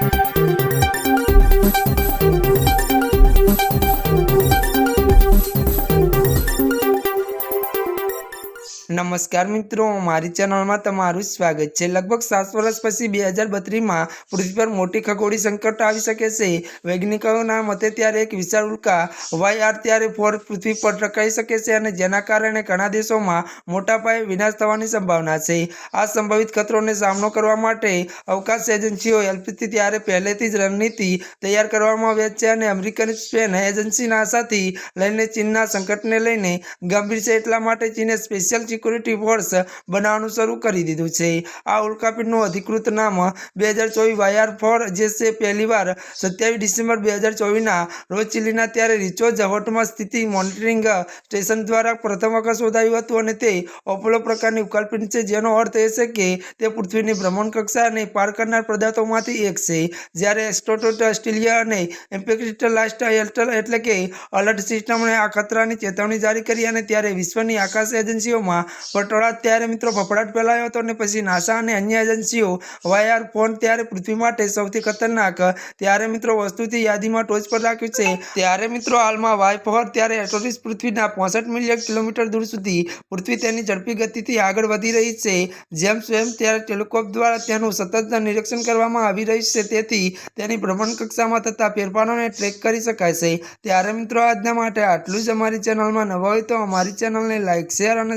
Thank you. નમસ્કાર મિત્રો, મારી ચેનલમાં તમારું સ્વાગત છે. લગભગ સાત વર્ષ પછી બે હજાર બત્રીસમાં પૃથ્વી પર મોટી ખગોળી સંકટ આવી શકે છે. વૈજ્ઞાનિકોના મતે ત્યારે એક વિશાળ ઉલ્કા વાય આર ત્યારે ફોર પૃથ્વી પર ટકાઈ શકે છે અને જેના કારણે ઘણા દેશોમાં મોટા પાયે વિનાશ થવાની સંભાવના છે. આ સંભવિત ખતરોને સામનો કરવા માટે અવકાશ એજન્સીઓ એલપીથી ત્યારે પહેલેથી જ રણનીતિ તૈયાર કરવામાં આવી છે અને અમેરિકન સ્પેન એજન્સીના આશાથી લઈને ચીનના સંકટને લઈને ગંભીર છે. એટલા માટે ચીને સ્પેશિયલ સિક્યુરિટી ફોર્સ બનાવવાનું શરૂ કરી દીધું છે. આ ઉલ્કાપીઠનું અધિકૃત નામ બે હજાર ચોવીસ વાયર ફોર જે છે પહેલીવાર સત્યાવીસ ડિસેમ્બર બે હજાર ચોવીસના રોજ ચીલીના ત્યારે રિચો જહોટમાં સ્થિતિ મોનિટરિંગ સ્ટેશન દ્વારા પ્રથમ વખત શોધાયું હતું અને તે ઓપોલો પ્રકારની ઉલ્કાપિંડ છે. જેનો અર્થ એ છે કે તે પૃથ્વીની ભ્રમણ કક્ષાને પાર કરનાર પદાર્થોમાંથી એક છે. જ્યારે એસ્ટ્રોટોટ ઓસ્ટ્રેલિયા અને ઇમ્પેક્ટ લાસ્ટ એટલે કે અલર્ટ સિસ્ટમને આ ખતરાની ચેતવણી જારી કરી અને ત્યારે વિશ્વની આકાશ એજન્સીઓમાં પટોળા ત્યારે મિત્રો ફફડાટ ફેલાયો હતો અને પછી નાસા અને અન્ય એજન્સીઓ વાયર, ફોન ત્યારે પૃથ્વી માટે સૌથી ખતરનાક. ત્યારે મિત્રો વસ્તુથી યાદીમાં ટોચ પર રાખ્યું છે. ત્યારે મિત્રો હાલમાં વાય ફોર ત્યારે એટોરિસ પૃથ્વીના પોસઠ મિલિયન કિલોમીટર દૂર સુધી પૃથ્વી તેની ઝડપી ગતિથી આગળ વધી રહી છે. જેમ સ્વયં ત્યારે ટેલિકોપ દ્વારા તેનું સતત નિરીક્ષણ કરવામાં આવી રહ્યું છે. તેથી તેની ભ્રમણ કક્ષામાં થતા ફેરફારોને ટ્રેક કરી શકાય છે. ત્યારે મિત્રો આજના માટે આટલું જ. અમારી ચેનલમાં નવા હોય તો અમારી ચેનલને લાઇક શેર અને